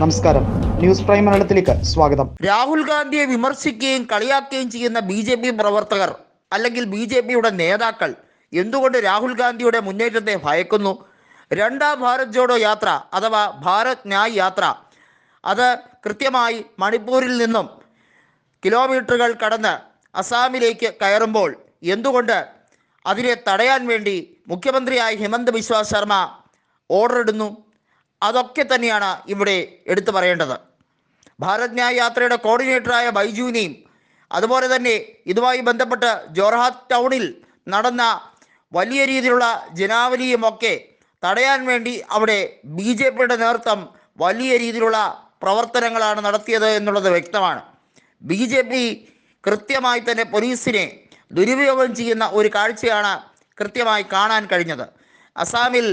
നമസ്കാരം. News prime മലയാളത്തിലേക്ക് സ്വാഗതം. രാഹുൽ ഗാന്ധിയെ വിമർശിക്കുകയും കളിയാക്കുകയും ചെയ്യുന്ന ബി ജെ പി പ്രവർത്തകർ അല്ലെങ്കിൽ ബി ജെ പിയുടെ നേതാക്കൾ എന്തുകൊണ്ട് രാഹുൽ ഗാന്ധിയുടെ മുന്നേറ്റത്തെ ഭയക്കുന്നു? രണ്ടാം ഭാരത് ജോഡോ യാത്ര അഥവാ ഭാരത് ന്യായ് യാത്ര അത് കൃത്യമായി മണിപ്പൂരിൽ നിന്നും കിലോമീറ്ററുകൾ കടന്ന് അസാമിലേക്ക് കയറുമ്പോൾ എന്തുകൊണ്ട് അതിനെ തടയാൻ വേണ്ടി മുഖ്യമന്ത്രിയായ ഹിമന്ത് ബിശ്വ ശർമ്മ ഓർഡർ ഇടുന്നു? അതൊക്കെ തന്നെയാണ് ഇവിടെ എടുത്തു പറയേണ്ടത്. ഭാരത് ന്യായ യാത്രയുടെ കോർഡിനേറ്ററായ ബൈജുവിനെയും അതുപോലെ തന്നെ ഇതുമായി ബന്ധപ്പെട്ട് ജോർഹാത്ത് ടൗണിൽ നടന്ന വലിയ രീതിയിലുള്ള ജനാവലിയുമൊക്കെ തടയാൻ വേണ്ടി അവിടെ ബി ജെ പിയുടെ നേതൃത്വം വലിയ രീതിയിലുള്ള പ്രവർത്തനങ്ങളാണ് നടത്തിയത് എന്നുള്ളത് വ്യക്തമാണ്. ബി ജെ പി കൃത്യമായി തന്നെ പോലീസിനെ ദുരുപയോഗം ചെയ്യുന്ന ഒരു കാഴ്ചയാണ് കൃത്യമായി കാണാൻ കഴിഞ്ഞത്. അസാമിൽ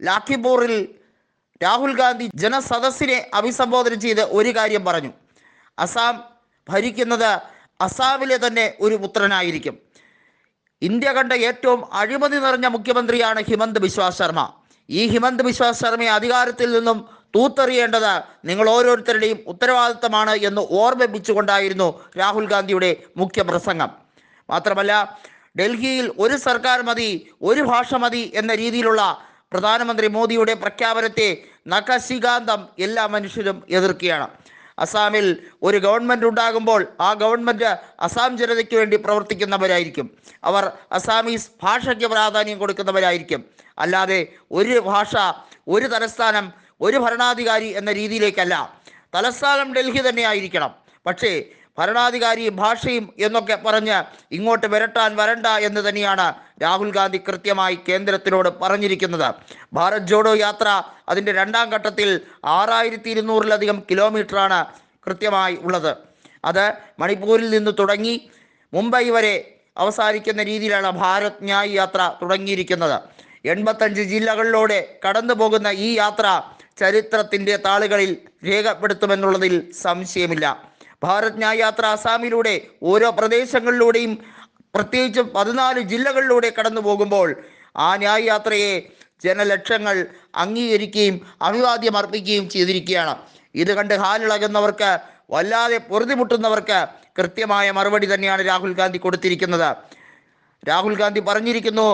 ലാഖിപൂറിൽ രാഹുൽ ഗാന്ധി ജനസദസ്സിനെ അഭിസംബോധന ചെയ്ത് ഒരു കാര്യം പറഞ്ഞു. അസാം ഭരിക്കുന്നത് അസാമിലെ തന്നെ ഒരു പുത്രനായിരിക്കും. ഇന്ത്യ കണ്ട ഏറ്റവും അഴിമതി നിറഞ്ഞ മുഖ്യമന്ത്രിയാണ് ഹിമന്ത് ബിശ്വ ശർമ്മ. ഈ ഹിമന്ത് ബിശ്വ ശർമ്മയെ അധികാരത്തിൽ നിന്നും തൂത്തെറിയേണ്ടത് നിങ്ങൾ ഓരോരുത്തരുടെയും ഉത്തരവാദിത്തമാണ് എന്ന് ഓർമ്മിപ്പിച്ചുകൊണ്ടായിരുന്നു രാഹുൽ ഗാന്ധിയുടെ മുഖ്യ പ്രസംഗം മാത്രമല്ല ഡൽഹിയിൽ ഒരു സർക്കാർ മതി ഒരു ഭാഷ മതി എന്ന രീതിയിലുള്ള പ്രധാനമന്ത്രി മോദിയുടെ പ്രഖ്യാപനത്തെ നഖശികാന്തം എല്ലാ മനുഷ്യരും എതിർക്കുകയാണ്. അസാമിൽ ഒരു ഗവൺമെന്റ് ഉണ്ടാകുമ്പോൾ ആ ഗവൺമെന്റ് അസാം ജനതയ്ക്ക് വേണ്ടി പ്രവർത്തിക്കുന്നവരായിരിക്കും. അവർ അസാമീസ് ഭാഷയ്ക്ക് പ്രാധാന്യം കൊടുക്കുന്നവരായിരിക്കും. അല്ലാതെ ഒരു ഭാഷ ഒരു തലസ്ഥാനം ഒരു ഭരണാധികാരി എന്ന രീതിയിലേക്കല്ല. തലസ്ഥാനം ഡൽഹി തന്നെ ആയിരിക്കണം. പക്ഷേ ഭരണാധികാരിയും ഭാഷയും എന്നൊക്കെ പറഞ്ഞ് ഇങ്ങോട്ട് വരട്ടാൻ വരണ്ട എന്ന് തന്നെയാണ് രാഹുൽ ഗാന്ധി കൃത്യമായി കേന്ദ്രത്തിനോട് പറഞ്ഞിരിക്കുന്നത്. ഭാരത് ജോഡോ യാത്ര അതിന്റെ രണ്ടാം ഘട്ടത്തിൽ ആറായിരത്തി ഇരുന്നൂറിലധികം കിലോമീറ്ററാണ് കൃത്യമായി ഉള്ളത്. അത് മണിപ്പൂരിൽ നിന്ന് തുടങ്ങി മുംബൈ വരെ അവസാനിക്കുന്ന രീതിയിലാണ് ഭാരത് ന്യായ് യാത്ര തുടങ്ങിയിരിക്കുന്നത്. എൺപത്തഞ്ച് ജില്ലകളിലൂടെ കടന്നു പോകുന്ന ഈ യാത്ര ചരിത്രത്തിന്റെ താളുകളിൽ രേഖപ്പെടുത്തുമെന്നുള്ളതിൽ സംശയമില്ല. ഭാരത് ന്യായാത്ര യാത്ര അസാമിലൂടെ ഓരോ പ്രദേശങ്ങളിലൂടെയും പ്രത്യേകിച്ച് പതിനാല് ജില്ലകളിലൂടെ കടന്നു പോകുമ്പോൾ ആ ന്യായയാത്രയെ ജനലക്ഷങ്ങൾ അംഗീകരിക്കുകയും അഭിവാദ്യം അർപ്പിക്കുകയും ചെയ്തിരിക്കുകയാണ്. ഇത് കണ്ട് ഹാലിളകുന്നവർക്ക് വല്ലാതെ പൊറുതിമുട്ടുന്നവർക്ക് കൃത്യമായ മറുപടി തന്നെയാണ് രാഹുൽ ഗാന്ധി കൊടുത്തിരിക്കുന്നത്. രാഹുൽ ഗാന്ധി പറഞ്ഞിരിക്കുന്നു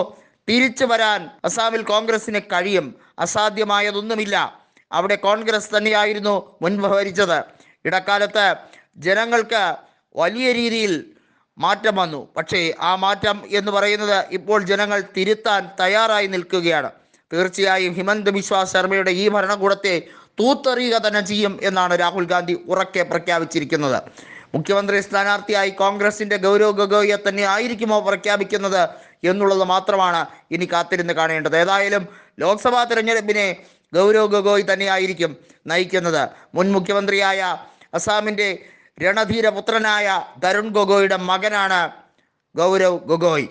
തിരിച്ചു വരാൻ അസാമിൽ കോൺഗ്രസിന് കഴിയും. അസാധ്യമായതൊന്നുമില്ല. അവിടെ കോൺഗ്രസ് തന്നെയായിരുന്നു മുൻപ് ഭരിച്ചത്. ഇടക്കാലത്ത് ജനങ്ങൾക്ക് വലിയ രീതിയിൽ മാറ്റം വന്നു. പക്ഷേ ആ മാറ്റം എന്ന് പറയുന്നത് ഇപ്പോൾ ജനങ്ങൾ തിരുത്താൻ തയ്യാറായി നിൽക്കുകയാണ്. തീർച്ചയായും ഹിമന്ത് ബിശ്വ ശർമ്മയുടെ ഈ ഭരണകൂടത്തെ തൂത്തെറിയുക തന്നെ ചെയ്യും എന്നാണ് രാഹുൽ ഗാന്ധി ഉറക്കെ പ്രഖ്യാപിച്ചിരിക്കുന്നത്. മുഖ്യമന്ത്രി സ്ഥാനാർത്ഥിയായി കോൺഗ്രസിന്റെ ഗൗരവ് ഗഗോയെ തന്നെ ആയിരിക്കുമോ പ്രഖ്യാപിക്കുന്നത് എന്നുള്ളത് മാത്രമാണ് ഇനി കാത്തിരുന്ന് കാണേണ്ടത്. ഏതായാലും ലോക്സഭാ തിരഞ്ഞെടുപ്പിനെ ഗൗരവ് ഗഗോയ് തന്നെയായിരിക്കും നയിക്കുന്നത്. മുൻ മുഖ്യമന്ത്രിയായ അസാമിന്റെ രണധീരപുത്രനായ തരുൺ ഗൊഗോയുടെ മകനാണ് ഗൗരവ് ഗൊഗോയ്.